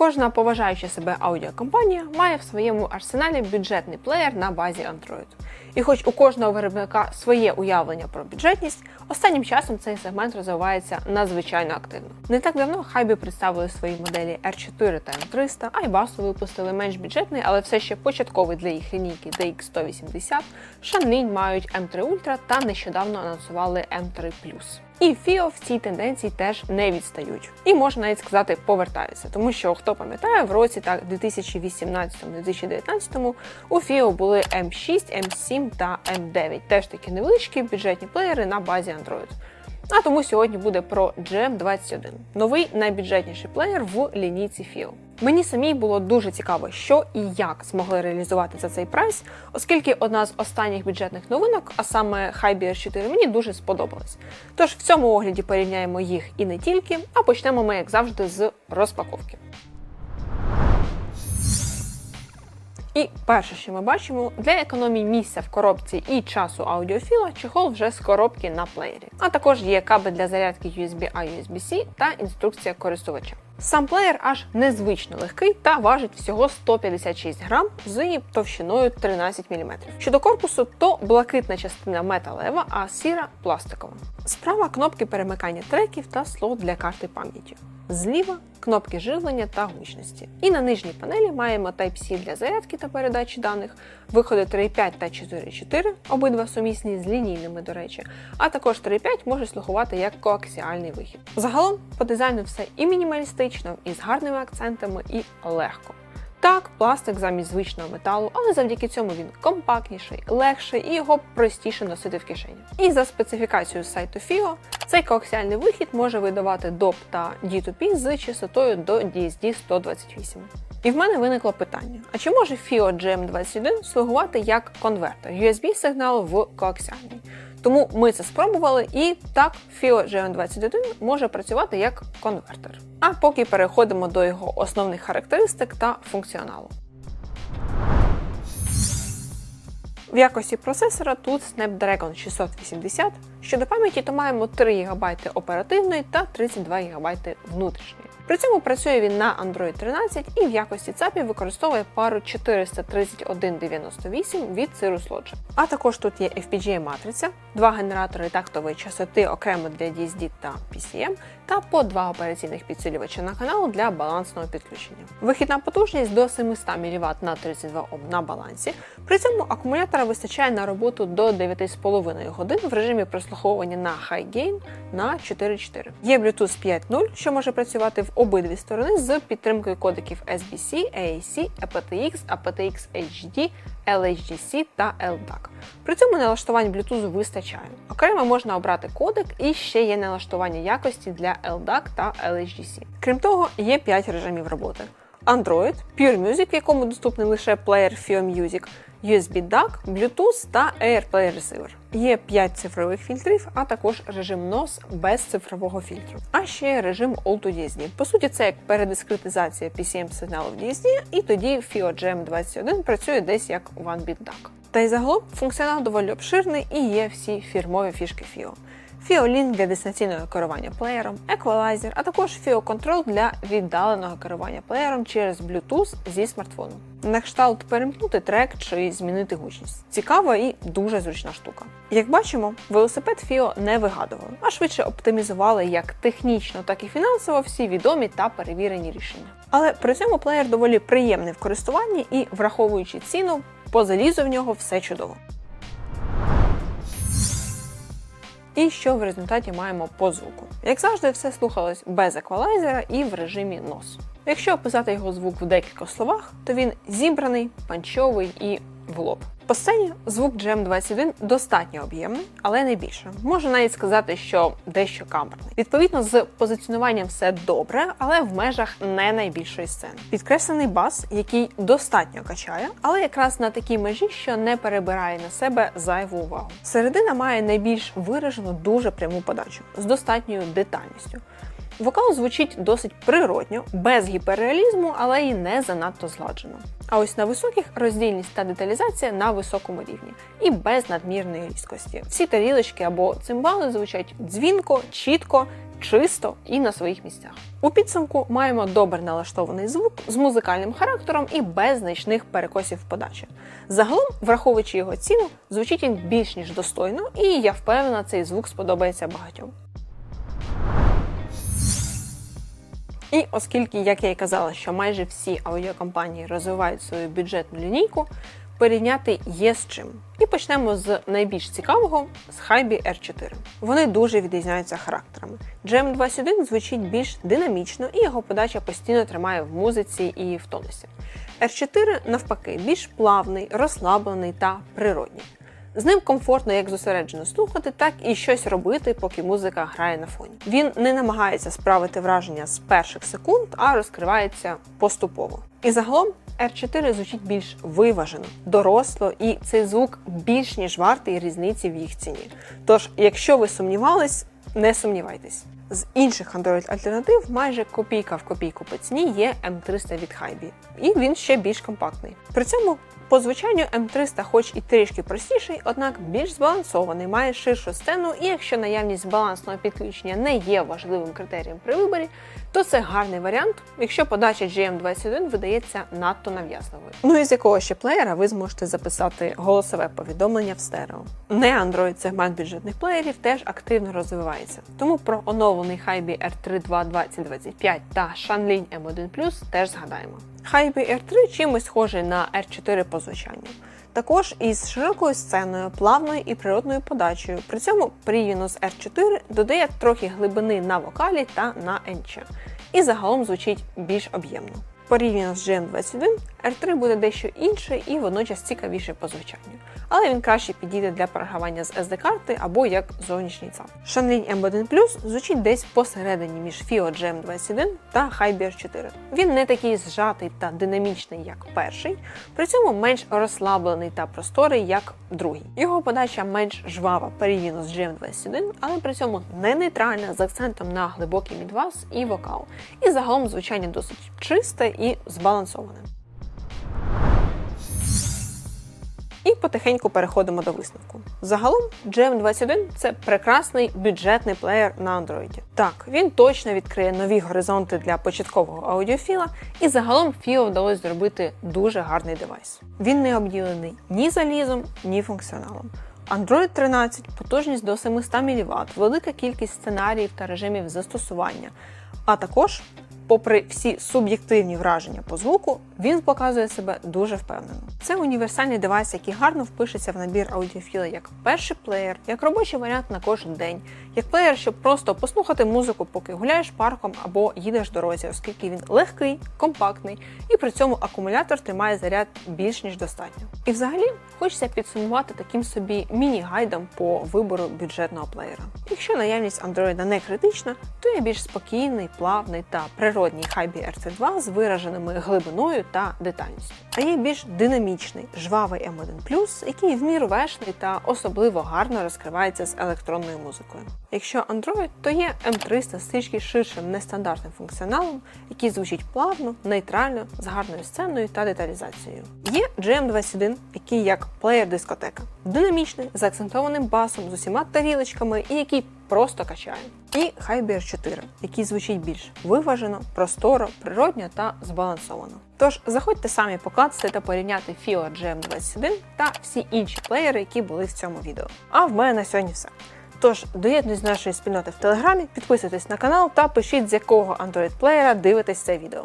Кожна поважаюча себе аудіокомпанія має в своєму арсеналі бюджетний плеєр на базі Android. І хоч у кожного виробника своє уявлення про бюджетність, останнім часом цей сегмент розвивається надзвичайно активно. Не так давно Хайбі представили свої моделі R4 та M300, а Айбасу випустили менш бюджетний, але все ще початковий для їх лінійки DX180. Shanlin мають M3 Ultra та нещодавно анонсували M3 І FIO в цій тенденції теж не відстають. І можна навіть сказати, повертаються, тому що хто пам'ятає, в році так 2018-2019 у FIO були M6, M7 та M9, теж такі невеличкі бюджетні плеєри на базі Android. А тому сьогодні буде про GM21, новий найбюджетніший плеєр в лінійці FIO. Мені самій було дуже цікаво, що і як змогли реалізувати за цей прайс, оскільки одна з останніх бюджетних новинок, а саме Hi BR4, мені дуже сподобалась. Тож в цьому огляді порівняємо їх і не тільки, а почнемо ми, як завжди, з розпаковки. І перше, що ми бачимо, для економії місця в коробці і часу аудіофіла чехол вже з коробки на плеєрі. А також є кабель для зарядки USB-A USB-C та інструкція користувача. Сам плеєр аж незвично легкий та важить всього 156 грам з товщиною 13 мм. Щодо корпусу, то блакитна частина металева, а сіра пластикова. Справа кнопки перемикання треків та слот для карти пам'яті. Зліва кнопки живлення та гучності. І на нижній панелі маємо Type-C для зарядки та передачі даних, виходи 3.5 та 4.4, обидва сумісні з лінійними, до речі, а також 3.5 може слугувати як коаксіальний вихід. Загалом по дизайну все і мінімалістично, і з гарними акцентами, і легко. Так, пластик замість звичного металу, але завдяки цьому він компактніший, легший і його простіше носити в кишені. І за специфікацією сайту FIO, цей коаксіальний вихід може видавати DOP та D2P з частотою до DSD 128. І в мене виникло питання: а чи може FIO GM21 слугувати як конвертер USB сигналу в коаксіальний? Тому ми це спробували, і так FIO GM21 може працювати як конвертер. А поки переходимо до його основних характеристик та функціоналу. В якості процесора тут Snapdragon 680. Щодо пам'яті, то маємо 3 ГБ оперативної та 32 ГБ внутрішньої. При цьому працює він на Android 13 і в якості ЦАПів використовує пару 43198 від Cirrus Logic. А також тут є FPGA матриця, два генератори тактової частоти окремо для DSD та PCM, та по два операційних підсилювача на канал для балансного підключення. Вихідна потужність до 700 мВт на 32 Ом на балансі. При цьому акумулятора вистачає на роботу до 9,5 годин в режимі прослуховування на High Gain на 4.4. Є Bluetooth 5.0, що може працювати в обидві сторони з підтримкою кодеків SBC, AAC, aptX, aptX HD, LHDC та LDAC. При цьому налаштувань Bluetooth вистачає. Окремо можна обрати кодек і ще є налаштування якості для LDAC та LHDC. Крім того, є 5 режимів роботи. Android, Pure Music, в якому доступний лише плеєр FIO Music, USB DAC, Bluetooth та AirPlay Receiver. Є 5 цифрових фільтрів, а також режим NOS без цифрового фільтру. А ще режим Auto DSD. По суті, це як передискретизація PCM сигналу в DSD, і тоді FIO GM21 працює десь як One-Bit DAC. Та й загалом функціонал доволі обширний і є всі фірмові фішки FIO. FIO-Link для дистанційного керування плеєром, еквалайзер, а також Control для віддаленого керування плеєром через Bluetooth зі смартфону. На кшталт перемкнути трек чи змінити гучність. Цікава і дуже зручна штука. Як бачимо, велосипед FIO не вигадували, а швидше оптимізували як технічно, так і фінансово всі відомі та перевірені рішення. Але при цьому плеєр доволі приємний в користуванні і, враховуючи ціну, по залізу в нього все чудово. І що в результаті маємо по звуку. Як завжди, все слухалось без еквалайзера і в режимі нос. Якщо описати його звук в декількох словах, то він зібраний, панчовий і в лоб. По сцені звук GM21 достатньо об'ємний, але не більше. Можу навіть сказати, що дещо камерний. Відповідно, з позиціонуванням все добре, але в межах не найбільшої сцени. Підкреслений бас, який достатньо качає, але якраз на такій межі, що не перебирає на себе зайву увагу. Середина має найбільш виражену дуже пряму подачу з достатньою детальністю. Вокал звучить досить природньо, без гіперреалізму, але й не занадто зладжено. А ось на високих роздільність та деталізація на високому рівні і без надмірної різкості. Всі тарілочки або цимбали звучать дзвінко, чітко, чисто і на своїх місцях. У підсумку маємо добре налаштований звук з музикальним характером і без значних перекосів подачі. Загалом, враховуючи його ціну, звучить він більш ніж достойно, і я впевнена, цей звук сподобається багатьом. І оскільки, як я й казала, що майже всі аудіокомпанії розвивають свою бюджетну лінійку, порівняти є з чим. І почнемо з найбільш цікавого з Hybe R4. Вони дуже відрізняються характерами. GM21 звучить більш динамічно, і його подача постійно тримає в музиці і в тонусі. R4 навпаки більш плавний, розслаблений та природній. З ним комфортно як зосереджено слухати, так і щось робити, поки музика грає на фоні. Він не намагається справити враження з перших секунд, а розкривається поступово. І загалом R4 звучить більш виважено, доросло, і цей звук більш ніж вартий різниці в їх ціні. Тож, якщо ви сумнівались, не сумнівайтесь. З інших Android альтернатив майже копійка в копійку по ціні є M300 від Hybe, і він ще більш компактний. При цьому по звучанню М300, хоч і трішки простіший, однак більш збалансований, має ширшу сцену, і якщо наявність балансного підключення не є важливим критерієм при виборі, то це гарний варіант, якщо подача GM21 видається надто нав'язливою. Ну і з якого ще плеєра ви зможете записати голосове повідомлення в стерео. Не Android сегмент бюджетних плеєрів теж активно розвивається. Тому про оновлений Hybe R32 2025 та Shanlin M1 теж згадаємо. Hybe R3 чимось схожий на R4 по звучанню. Також із широкою сценою, плавною і природною подачею. При цьому порівняно з R4 додає трохи глибини на вокалі та на енче. І загалом звучить більш об'ємно. Порівняно з GM21, R3 буде дещо інше і водночас цікавіше по звучанню. Але він краще підійде для програвання з SD-карти або як зовнішній ЦАП. Shanlin M1 Plus звучить десь посередині між FIO GM21 та Hybe R4. Він не такий зжатий та динамічний, як перший, при цьому менш розслаблений та просторий, як другий. Його подача менш жвава порівняно з GM21, але при цьому не нейтральна з акцентом на глибокий мідвас і вокал. І загалом звучання досить чисте і збалансоване. І потихеньку переходимо до висновку. Загалом GM21 це прекрасний бюджетний плеєр на Android. Так, він точно відкриє нові горизонти для початкового аудіофіла, і загалом FIO вдалося зробити дуже гарний девайс. Він не обділений ні залізом, ні функціоналом. Android 13, потужність до 700 мВт, велика кількість сценаріїв та режимів застосування, а також попри всі суб'єктивні враження по звуку, він показує себе дуже впевнено. Це універсальний девайс, який гарно впишеться в набір аудіофіла як перший плеєр, як робочий варіант на кожен день, як плеєр, щоб просто послухати музику, поки гуляєш парком або їдеш дорозі, оскільки він легкий, компактний і при цьому акумулятор тримає заряд більш ніж достатньо. І взагалі хочеться підсумувати таким собі міні-гайдом по вибору бюджетного плеєра. Якщо наявність Android не критична, то є більш спокійний, плавний та природній Hybe RC2 з вираженими глибиною та детальністю. А є більш динамічний, жвавий M1+, який в міру вешний та особливо гарно розкривається з електронною музикою. Якщо Android, то є M300 з трішки ширшим нестандартним функціоналом, який звучить плавно, нейтрально, з гарною сценою та деталізацією. Є GM21, який як плеєр дискотека, динамічний, з акцентованим басом, з усіма тарілочками і який просто качає. І Hybe R4, який звучить більш виважено, просторо, природньо та збалансовано. Тож заходьте самі покласти та порівняти FIO GM21 та всі інші плеєри, які були в цьому відео. А в мене на сьогодні все. Тож доєднуйтесь до нашої спільноти в Телеграмі, підписуйтесь на канал та пишіть, з якого Android плеєра дивитесь це відео.